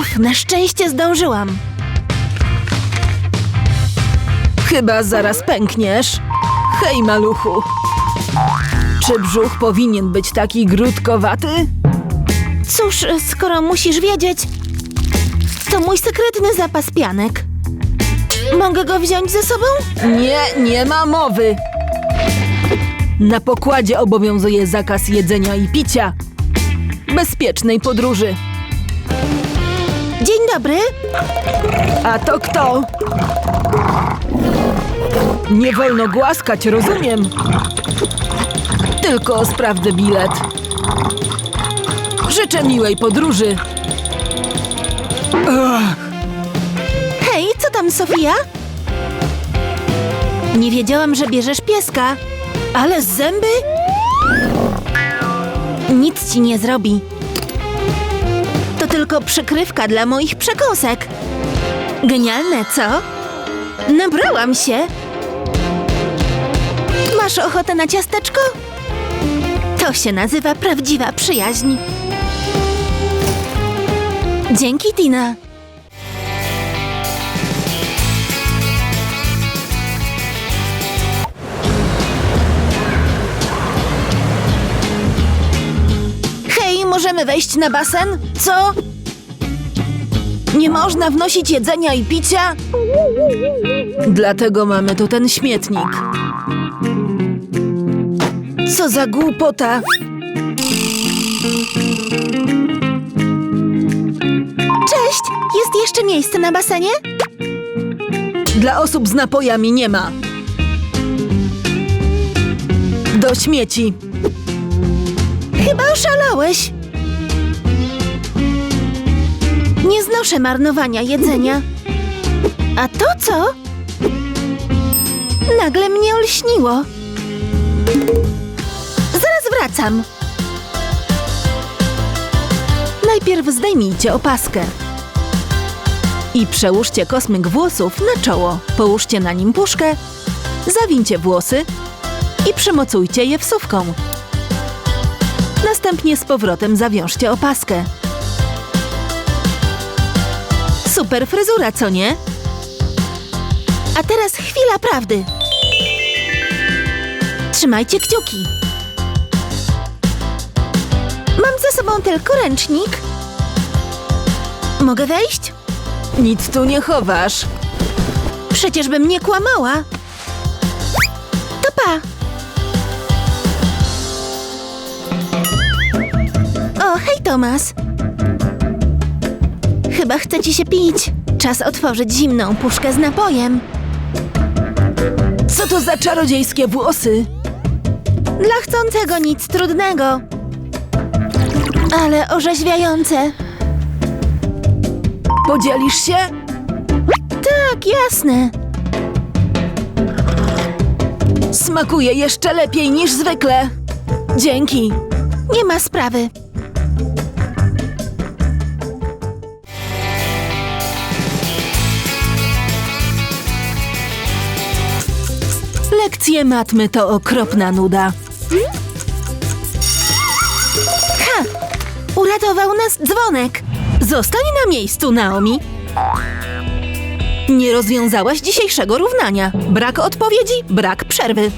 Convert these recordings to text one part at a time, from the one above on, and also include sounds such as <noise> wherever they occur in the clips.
Uf, na szczęście zdążyłam. Chyba zaraz pękniesz. Hej, maluchu. Czy brzuch powinien być taki grudkowaty? Cóż, skoro musisz wiedzieć, to mój sekretny zapas pianek. Mogę go wziąć ze sobą? Nie, nie ma mowy. Na pokładzie obowiązuje zakaz jedzenia i picia. Bezpiecznej podróży. Dzień dobry. A to kto? Nie wolno głaskać, rozumiem. Tylko sprawdzę bilet. Życzę miłej podróży. Ach, Hej, co tam, Sofia? Nie wiedziałam, że bierzesz pieska. Ale zęby? Nic ci nie zrobi. Tylko przykrywka dla moich przekąsek. Genialne, co? Nabrałam się. Masz ochotę na ciasteczko? To się nazywa prawdziwa przyjaźń. Dzięki, Tina. Hej, możemy wejść na basen? Co? Nie można wnosić jedzenia i picia? dlatego mamy tu ten śmietnik. Co za głupota! Cześć! Jest jeszcze miejsce na basenie? Dla osób z napojami nie ma. Do śmieci. Chyba oszalałeś. Nie znoszę marnowania jedzenia. A to co? Nagle mnie olśniło. Zaraz wracam. Najpierw zdejmijcie opaskę. I przełóżcie kosmyk włosów na czoło. Połóżcie na nim puszkę, zawincie włosy i przymocujcie je wsówką. Następnie z powrotem zawiążcie opaskę. Super fryzura, co nie? A teraz chwila prawdy. Trzymajcie kciuki. Mam ze sobą tylko ręcznik. Mogę wejść? Nic tu nie chowasz. Przecież bym nie kłamała. To pa. O, hej Tomas. Chyba chce ci się pić. Czas otworzyć zimną puszkę z napojem. Co to za czarodziejskie włosy? Dla chcącego nic trudnego. Ale orzeźwiające. Podzielisz się? Tak, jasne. Smakuje jeszcze lepiej niż zwykle. Dzięki. Nie ma sprawy. Lekcje matmy to okropna nuda. Ha! Uratował nas dzwonek. Zostań na miejscu, Naomi. Nie rozwiązałaś dzisiejszego równania. Brak odpowiedzi, brak przerwy.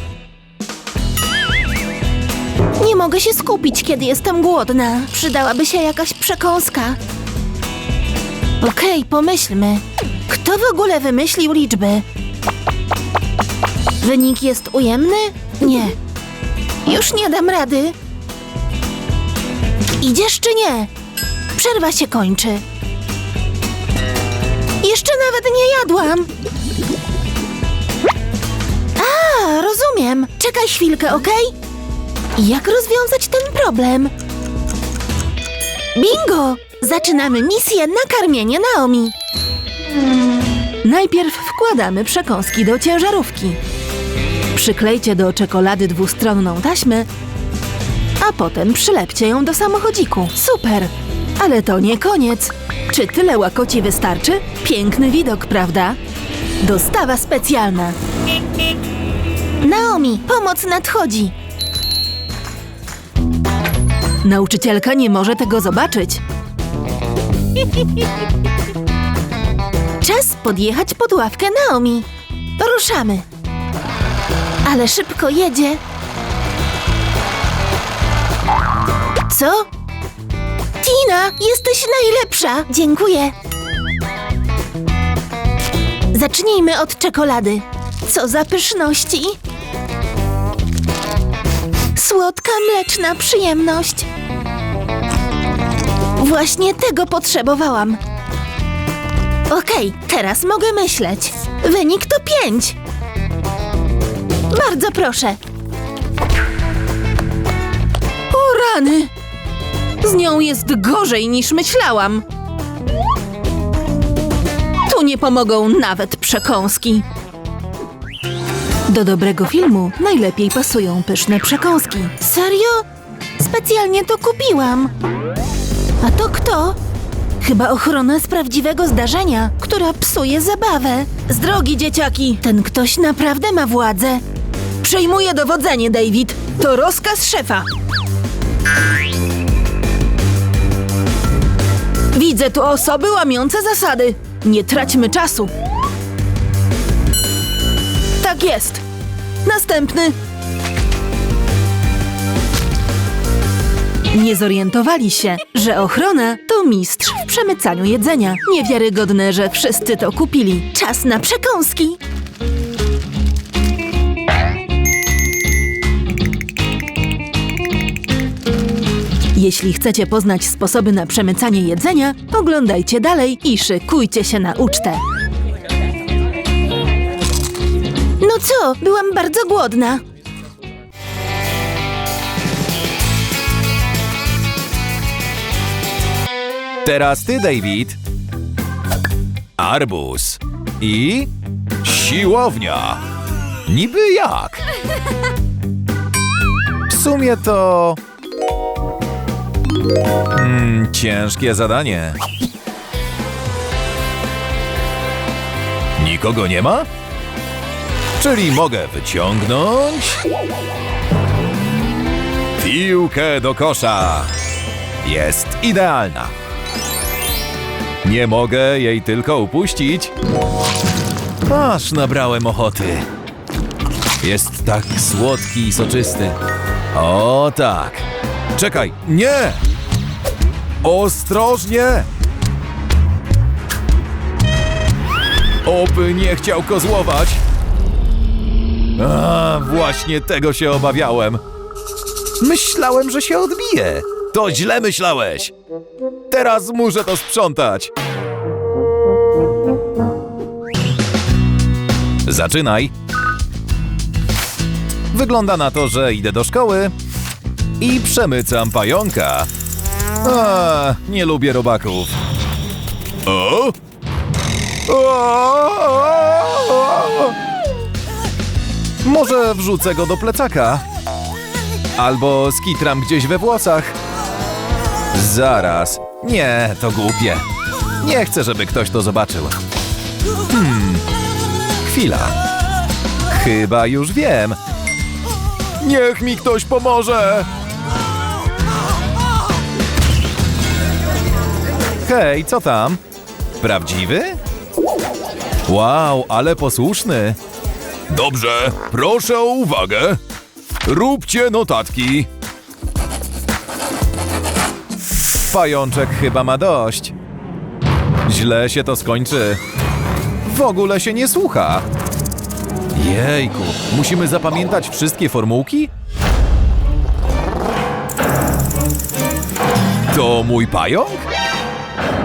Nie mogę się skupić, kiedy jestem głodna. Przydałaby się jakaś przekąska. Okej, pomyślmy. Kto w ogóle wymyślił liczby? Wynik jest ujemny? Nie. Już nie dam rady. Idziesz czy nie? Przerwa się kończy. Jeszcze nawet nie jadłam. A, rozumiem. Czekaj chwilkę, okej? Jak rozwiązać ten problem? Bingo! Zaczynamy misję nakarmienie Naomi. Najpierw wkładamy przekąski do ciężarówki. Przyklejcie do czekolady dwustronną taśmę, a potem przylepcie ją do samochodziku. Super! Ale to nie koniec. Czy tyle łakoci wystarczy? Piękny widok, prawda? Dostawa specjalna. Naomi, pomoc nadchodzi. Nauczycielka nie może tego zobaczyć. Czas podjechać pod ławkę Naomi. Ruszamy. Ale szybko jedzie. Co? Tina, jesteś najlepsza. Dziękuję. Zacznijmy od czekolady. Co za pyszności. Słodka, mleczna przyjemność. Właśnie tego potrzebowałam. Okej, teraz mogę myśleć. Wynik to pięć. Bardzo proszę. O rany! Z nią jest gorzej niż myślałam. Tu nie pomogą nawet przekąski. Do dobrego filmu najlepiej pasują pyszne przekąski. Serio? Specjalnie to kupiłam. A to kto? Chyba ochrona z prawdziwego zdarzenia, która psuje zabawę. Z drogi, dzieciaki! Ten ktoś naprawdę ma władzę. Przejmuję dowodzenie, David. To rozkaz szefa. Widzę tu osoby łamiące zasady. Nie traćmy czasu. Tak jest. Następny. Nie zorientowali się, że ochrona to mistrz w przemycaniu jedzenia. Niewiarygodne, że wszyscy to kupili. Czas na przekąski. Jeśli chcecie poznać sposoby na przemycanie jedzenia, oglądajcie dalej i szykujcie się na ucztę. No co, byłam bardzo głodna. Teraz ty, David. Arbus. I siłownia. Niby jak? W sumie to. Mm, ciężkie zadanie. Nikogo nie ma? Czyli mogę wyciągnąć. Piłkę do kosza. Jest idealna. Nie mogę jej tylko upuścić. Aż nabrałem ochoty. Jest tak słodki i soczysty. O tak. Czekaj, nie! Ostrożnie! Oby nie chciał kozłować. A, właśnie tego się obawiałem. Myślałem, że się odbije. To źle myślałeś. Teraz muszę to sprzątać. Zaczynaj. Wygląda na to, że idę do szkoły i przemycam pająka. A, nie lubię robaków. O? O! Może wrzucę go do plecaka. Albo skitram gdzieś we włosach. Zaraz. Nie, to głupie. Nie chcę, żeby ktoś to zobaczył. Hmm. Chwila. Chyba już wiem. Niech mi ktoś pomoże. Hej, co tam? Prawdziwy? Wow, ale posłuszny. Dobrze, proszę o uwagę. Róbcie notatki. Pajączek chyba ma dość. Źle się to skończy. W ogóle się nie słucha. Jejku, musimy zapamiętać wszystkie formułki? To mój pająk?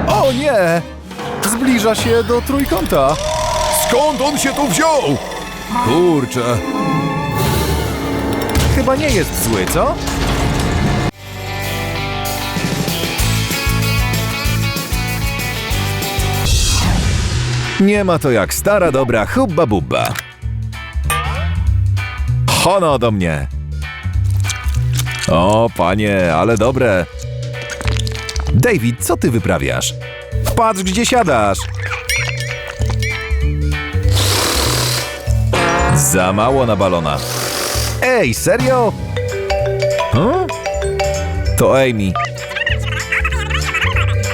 O nie! Zbliża się do trójkąta. Skąd on się tu wziął? Kurczę. Chyba nie jest zły, co? Nie ma to jak stara dobra hubba bubba. Hono do mnie. O, panie, ale dobre. David, co ty wyprawiasz? Patrz, gdzie siadasz. Za mało na balona. Ej, serio? Huh? To Amy.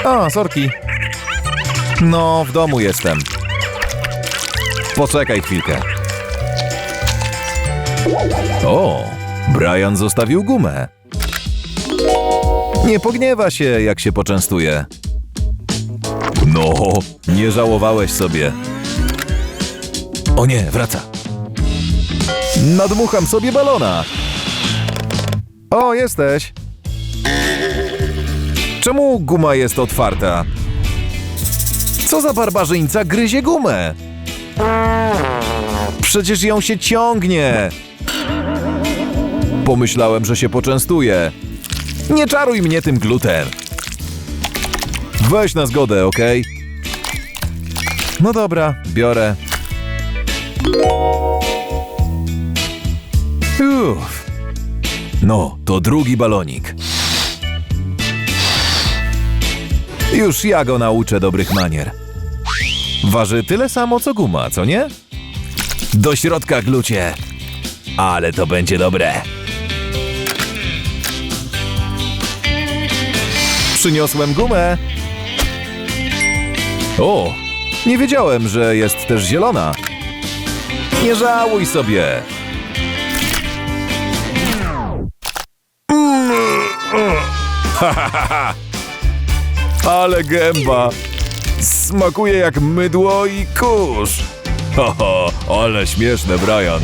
O, sorki. No, w domu jestem. Poczekaj chwilkę. O, Brian zostawił gumę. Nie pogniewa się, jak się poczęstuje. No, nie żałowałeś sobie. O nie, wraca. Nadmucham sobie balona. O, jesteś. Czemu guma jest otwarta? Co za barbarzyńca gryzie gumę? Przecież ją się ciągnie. Pomyślałem, że się poczęstuje. Nie czaruj mnie tym glutem. Weź na zgodę, okej? No dobra, biorę. Uff. No, to drugi balonik. Już ja go nauczę dobrych manier. Waży tyle samo co guma, co nie? Do środka glucie. Ale to będzie dobre. Przyniosłem gumę. O, nie wiedziałem, że jest też zielona. Nie żałuj sobie. <laughs> Ale gęba. Smakuje jak mydło i kurz. <laughs> Haha, ale śmieszne, Brian.